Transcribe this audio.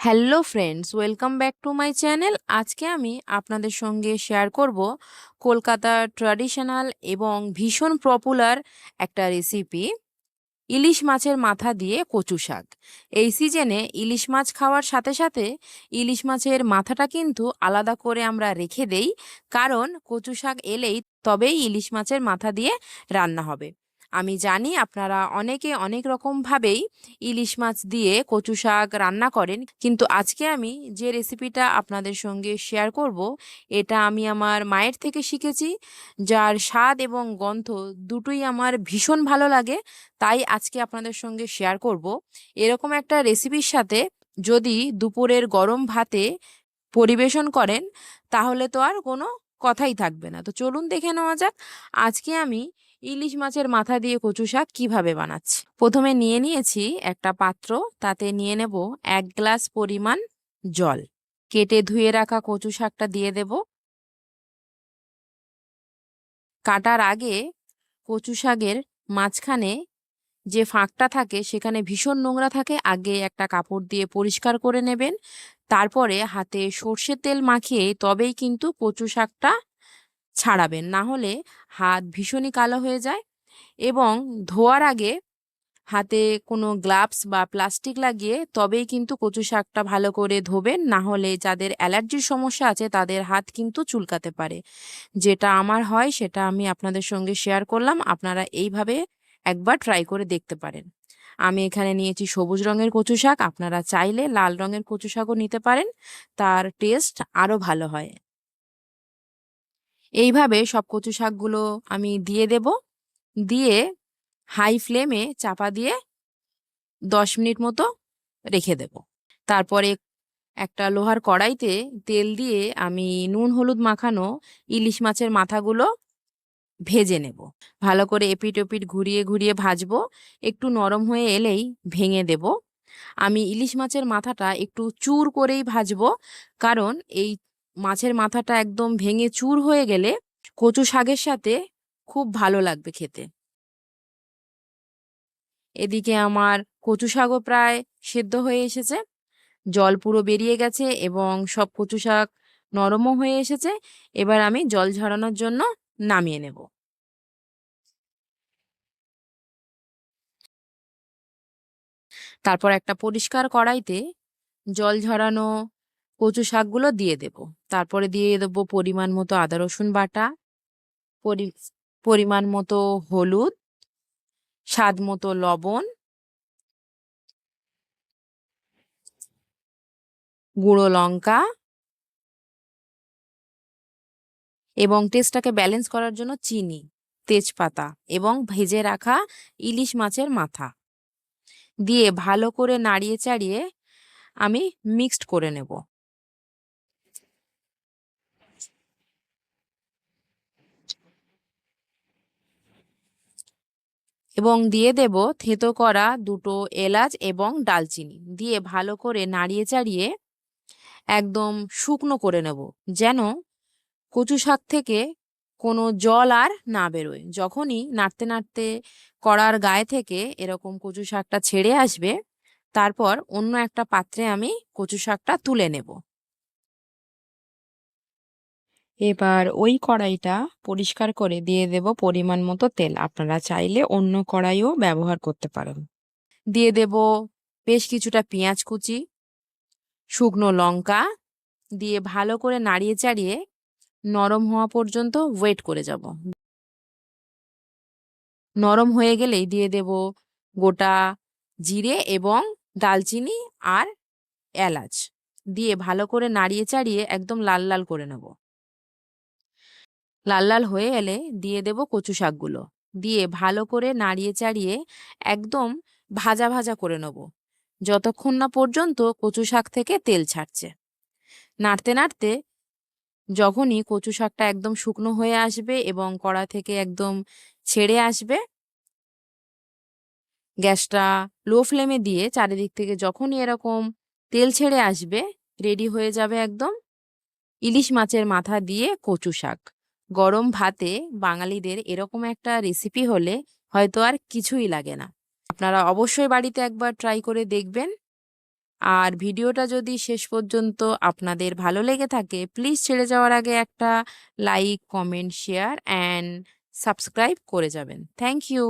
Hello friends, welcome back to my channel. আজকে আমি আপনাদের সঙ্গে শেয়ার করব কলকাতার ট্র্যাডিশনাল এবং ভীষণ পপুলার একটা রেসিপি, ইলিশ মাছের মাথা দিয়ে কচু শাক। এই সিজনে ইলিশ মাছ খাওয়ার সাথে সাথে ইলিশ মাছের মাথাটা কিন্তু আলাদা করে আমরা রেখে দেই, কারণ কচু শাক এলেই তবেই ইলিশ মাছের মাথা দিয়ে রান্না হবে। আমি জানি আপনারা অনেকে অনেক রকমভাবেই ইলিশ মাছ দিয়ে কচু শাক রান্না করেন। কিন্তু আজকে আমি যে রেসিপিটা আপনাদের সঙ্গে শেয়ার করব, এটা আমি আমার মায়ের থেকে শিখেছি, যার স্বাদ এবং গন্ধ দুটোই আমার ভীষণ ভালো লাগে, তাই আজকে আপনাদের সঙ্গে শেয়ার করব। এরকম একটা রেসিপির সাথে যদি দুপুরের গরম ভাতে পরিবেশন করেন, তাহলে তো আর কোনো কথাই থাকবে না। তো চলুন দেখে নেওয়া যাক, আজকে আমি ইলিশ মাছের মাথা দিয়ে কচু শাক কীভাবে বানাচ্ছি? প্রথমে নিয়ে নিয়েছি একটা পাত্র, তাতে নিয়ে নেব এক গ্লাস পরিমাণ জল। কেটে ধুয়ে রাখা কচু শাকটা দিয়ে দেব। কাটার আগে কচু শাকের মাঝখানে যে ফাঁকটা থাকে, সেখানে ভীষণ নোংরা থাকে, আগে একটা কাপড় দিয়ে পরিষ্কার করে নেবেন। তারপরে হাতে সর্ষের তেল মাখিয়ে তবেই কিন্তু কচু শাকটা ছাড়াবেন। না হলে হাত ভীষণই কালো হয়ে যায় এবং ধোয়ার আগে হাতে কোনো গ্লাভস বা প্লাস্টিক লাগিয়ে তবেই কিন্তু কচু শাকটা ভালো করে ধোবেন। না হলে যাদের অ্যালার্জির সমস্যা আছে তাদের হাত কিন্তু চুলকাতে পারে। যেটা আমার হয় সেটা আমি আপনাদের সঙ্গে শেয়ার করলাম। আপনারা এইভাবে একবার ট্রাই করে দেখতে পারেন। আমি এখানে নিয়েছি সবুজ রঙের কচু শাক। আপনারা চাইলে লাল রঙের কচু শাকও নিতে পারেন। তার টেস্ট আরও ভালো হয়। এইভাবে সব কচু শাকগুলো আমি দিয়ে দেব। দিয়ে হাই ফ্লেমে চাপা দিয়ে দশ মিনিট মতো রেখে দেব। তারপরে একটা লোহার কড়াইতে তেল দিয়ে আমি নুন, হলুদ মাখানো ইলিশ মাছের মাথাগুলো ভেজে নেব। ভালো করে এপিট ওপিট ঘুরিয়ে ঘুরিয়ে ভাজবো। একটু নরম হয়ে এলেই ভেঙে দেব। আমি ইলিশ মাছের মাথাটা একটু চুর করেই ভাজবো। কারণ এই মাছের মাথাটা একদম ভেঙে চুর হয়ে গেলে কচু শাকের সাথে খুব ভালো লাগবে খেতে। এদিকে আমার কচু শাকও প্রায় সেদ্ধ হয়ে এসেছে। জল পুরো বেরিয়ে গেছে এবং সব কচু শাক নরমও হয়ে এসেছে। এবার আমি জল ঝরানোর জন্য নামিয়ে নেব। তারপর একটা পরিষ্কার কড়াইতে জল ঝরানো কচু শাকগুলো দিয়ে দেব। তারপরে দিয়ে দেব পরিমাণ মতো আদা, রসুন বাটা পরিমাণ মতো হলুদ, স্বাদ মতো লবণ, গুঁড়ো লঙ্কা এবং টেস্টটাকে ব্যালেন্স করার জন্য চিনি, তেজপাতা এবং ভেজে রাখা ইলিশ মাছের মাথা। দিয়ে ভালো করে নাড়িয়ে চাড়িয়ে আমি মিক্সড করে নেব। এবং দিয়ে দেব থেতো করা দুটো এলাচ এবং ডালচিনি। দিয়ে ভালো করে নাড়িয়ে চাড়িয়ে একদম শুকনো করে নেব, যেন কচু শাক থেকে কোনো জল আর না বেরোয়। যখনই নাড়তে নাড়তে কড়ার গায়ে থেকে এরকম কচু শাকটা ছেড়ে আসবে, তারপর অন্য একটা পাত্রে আমি কচু শাকটা তুলে নেব। এবার ওই কড়াইটা পরিষ্কার করে দিয়ে দেব পরিমাণ মতো তেল। আপনারা চাইলে অন্য কড়াইও ব্যবহার করতে পারেন। দিয়ে দেব বেশ কিছুটা পেঁয়াজ কুচি, শুকনো লঙ্কা দিয়ে ভালো করে নাড়িয়ে চাড়িয়ে নরম হওয়া পর্যন্ত ওয়েট করে যাব। নরম হয়ে গেলেই দিয়ে দেব গোটা জিরে এবং দালচিনি আর এলাচ। দিয়ে ভালো করে নাড়িয়ে চাড়িয়ে একদম লাল লাল করে নেব। লাল লাল হয়ে এলে দিয়ে দেব কচু শাকগুলো। দিয়ে ভালো করে নাড়িয়ে চাড়িয়ে একদম ভাজা ভাজা করে নেব। যতক্ষণ না পর্যন্ত কচু শাক থেকে তেল ছাড়ছে। নাড়তে নাড়তে যখনই কচু শাকটা একদম শুকনো হয়ে আসবে এবং কড়া থেকে একদম ছেড়ে আসবে, গ্যাসটা লো ফ্লেমে দিয়ে চারিদিক থেকে যখনই এরকম তেল ছেড়ে আসবে, রেডি হয়ে যাবে একদম ইলিশ মাছের মাথা দিয়ে কচু শাক। গরম ভাতে বাঙালিদের এরকম একটা রেসিপি হলে হয়তো আর কিছুই লাগে না। আপনারা অবশ্যই বাড়িতে একবার ট্রাই করে দেখবেন। আর ভিডিওটা যদি শেষ পর্যন্ত আপনাদের ভালো লেগে থাকে প্লিজ ছেড়ে যাওয়ার আগে একটা like comment share and subscribe করে যাবেন। Thank you